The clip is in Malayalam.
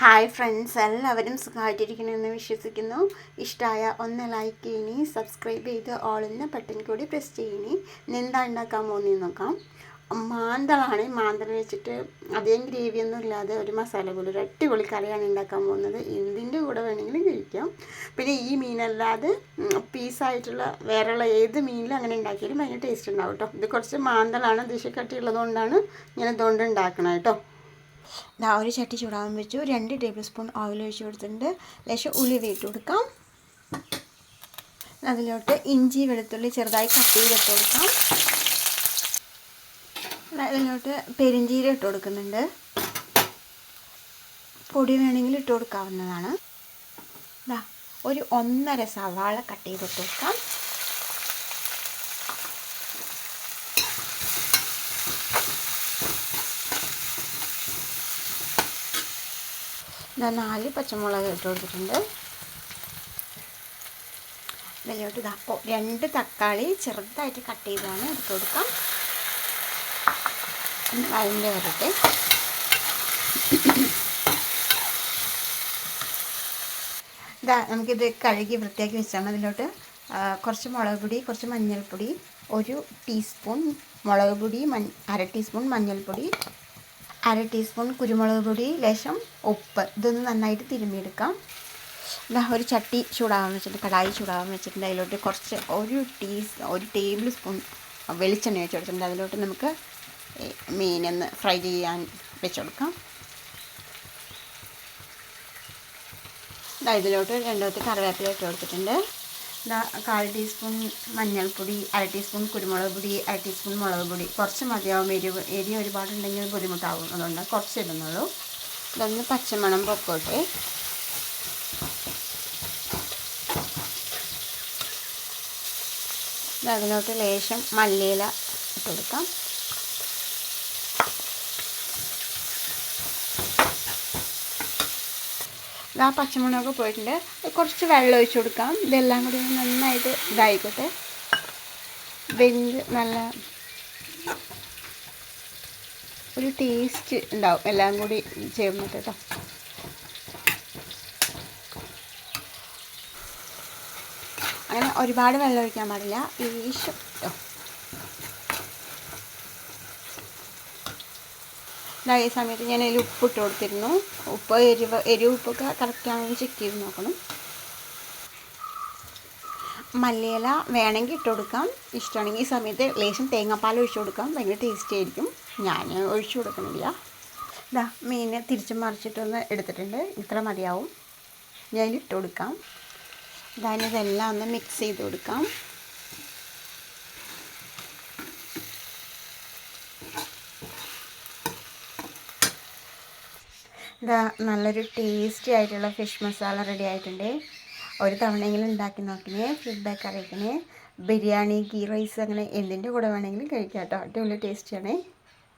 ഹായ് ഫ്രണ്ട്സ് എല്ലാവരും സുഖമായിട്ടിരിക്കണമെന്ന് വിശ്വസിക്കുന്നു. ഇഷ്ടമായ ഒന്ന് ലൈക്ക് ചെയ്യണി സബ്സ്ക്രൈബ് ചെയ്ത് ഓളിന്ന് ബട്ടൺ കൂടി പ്രസ് ചെയ്യണി. എന്താ ഉണ്ടാക്കാൻ പോകുന്നതെന്ന് നോക്കാം. മാന്തളാണ്. മാന്തൾ വെച്ചിട്ട് അധികം ഗ്രേവിയൊന്നും ഇല്ലാതെ ഒരു മസാല പോലെ ഒരു അടിപൊളി കറിയാണ് ഉണ്ടാക്കാൻ പോകുന്നത്. എന്തിന്റെ കൂടെ വേണമെങ്കിലും കഴിക്കാം. പിന്നെ ഈ മീനല്ലാതെ പീസായിട്ടുള്ള വേറെയുള്ള ഏത് മീനിലും അങ്ങനെ ഉണ്ടാക്കിയാലും ഭയങ്കര ടേസ്റ്റ് ഉണ്ടാവും കേട്ടോ. ഇത് കുറച്ച് മാന്തളാണ് ദിശക്കട്ടിയുള്ളതുകൊണ്ടാണ് ഞാൻ ഇതുകൊണ്ട് ഉണ്ടാക്കണം കേട്ടോ. ദാ ഒരു ചട്ടി ചൂടാകാൻ വെച്ചു. രണ്ട് ടേബിൾ സ്പൂൺ ഓയിൽ ഒഴിച്ച് കൊടുത്തിട്ടുണ്ട്. ലേശം ഉള്ളി ഇട്ട് കൊടുക്കാം. അതിലോട്ട് ഇഞ്ചി വെളുത്തുള്ളി ചെറുതായി കട്ട് ചെയ്തിട്ട് കൊടുക്കാം. അതിലോട്ട് പെരിഞ്ചീരം ഇട്ട് കൊടുക്കുന്നുണ്ട്. പൊടി വേണമെങ്കിൽ ഇട്ട് കൊടുക്കാവുന്നതാണ്. ഒരു ഒന്നര സവാള കട്ട് ചെയ്തിട്ട് കൊടുക്കാം. ഞാൻ നാല് പച്ചമുളക് ഇട്ട് കൊടുത്തിട്ടുണ്ട്. ഇതിലോട്ട് ഇതാ ഓ രണ്ട് തക്കാളി ചെറുതായിട്ട് കട്ട് ചെയ്താണ് എടുത്ത് കൊടുക്കാം. വഴിന്റെ വരട്ടെ. ഇതാ നമുക്കിത് കഴുകി വൃത്തിയാക്കി വെച്ചാണ് അതിലോട്ട് കുറച്ച് മുളക് പൊടി കുറച്ച് മഞ്ഞൾപ്പൊടി ഒരു ടീസ്പൂൺ മുളക് പൊടി മഞ്ഞ അര ടീസ്പൂൺ മഞ്ഞൾപ്പൊടി അര ടീസ്പൂൺ കുരുമുളക് പൊടി ലേശം ഉപ്പ്. ഇതൊന്ന് നന്നായിട്ട് തിരുമ്മിയെടുക്കാം. ഒരു ചട്ടി ചൂടാകാൻ വെച്ചിട്ട് കടായി ചൂടാകാൻ വെച്ചിട്ടുണ്ട്. അതിലോട്ട് കുറച്ച് ഒരു ടീസ് ഒരു ടേബിൾ സ്പൂൺ വെളിച്ചെണ്ണ വെച്ച് കൊടുത്തിട്ടുണ്ട്. അതിലോട്ട് നമുക്ക് മീനൊന്ന് ഫ്രൈ ചെയ്യാൻ വെച്ച് കൊടുക്കാം. ഇതാ ഇതിലോട്ട് രണ്ടോത്ത് കറിവേപ്പില ഇട്ട് കൊടുത്തിട്ടുണ്ട്. ഇതാ കാൽ ടീസ്പൂൺ മഞ്ഞൾപ്പൊടി അര ടീസ്പൂൺ കുരുമുളക് പൊടി അര ടീസ്പൂൺ മുളക് പൊടി. കുറച്ച് മതിയാവും എരിവ് എരി ഒരുപാടുണ്ടെങ്കിൽ ബുദ്ധിമുട്ടാവും. അതുകൊണ്ട് കുറച്ച് ഇടുന്നുള്ളൂ ഇതൊന്ന് പച്ചമണം പൊക്കോട്ടെ. അതിലോട്ട് ലേശം മല്ലിയില ഇട്ട് കൊടുക്കാം. ആ പച്ചമുളകൊക്കെ പോയിട്ടുണ്ട്. കുറച്ച് വെള്ളം ഒഴിച്ച് കൊടുക്കാം. ഇതെല്ലാം കൂടി നന്നായിട്ട് ഇതായിക്കോട്ടെ. വെന്ത് നല്ല ഒരു ടേസ്റ്റ് ഉണ്ടാവും. എല്ലാം കൂടി ചേർന്നിട്ട് കേട്ടോ അങ്ങനെ ഒരുപാട് വെള്ളം ഒഴിക്കാൻ പാടില്ല. ഈശോ കേട്ടോ ഈ സമയത്ത് ഞാൻ അതിൽ ഉപ്പ് ഇട്ട് കൊടുത്തിരുന്നു. ഉപ്പ് എരിവ് എരിവ് ഉപ്പൊക്കെ കറക്റ്റാണെന്ന് ചെക്ക് ചെയ്ത് നോക്കണം. മല്ലിയില വേണമെങ്കിൽ ഇട്ട് കൊടുക്കാം. ഇഷ്ടമാണെങ്കിൽ ഈ സമയത്ത് ലേശം തേങ്ങാപ്പാൽ ഒഴിച്ചു കൊടുക്കാം. ഭയങ്കര ടേസ്റ്റി ആയിരിക്കും. ഞാൻ ഒഴിച്ചു കൊടുക്കണില്ല. ഇതാ മീനെ തിരിച്ചു മറിച്ചിട്ടൊന്ന് എടുത്തിട്ടുണ്ട്. ഇത്ര മതിയാവും. ഞാൻ ഇട്ട് കൊടുക്കാം. ഇതാ ഇതെല്ലാം ഒന്ന് മിക്സ് ചെയ്ത് കൊടുക്കാം. ഇതാ നല്ലൊരു ടേസ്റ്റി ആയിട്ടുള്ള ഫിഷ് മസാല റെഡി ആയിട്ടുണ്ട്. ഒരു തവണയെങ്കിലും ഉണ്ടാക്കി നോക്കിനേ ഫീഡ്ബാക്ക് അറിയിക്കണേ. ബിരിയാണി ഗീ റൈസ് അങ്ങനെ എന്തിന്റെ കൂടെ വേണമെങ്കിലും കഴിക്കാം കേട്ടോ. അടിപൊളി ടേസ്റ്റിയാണേ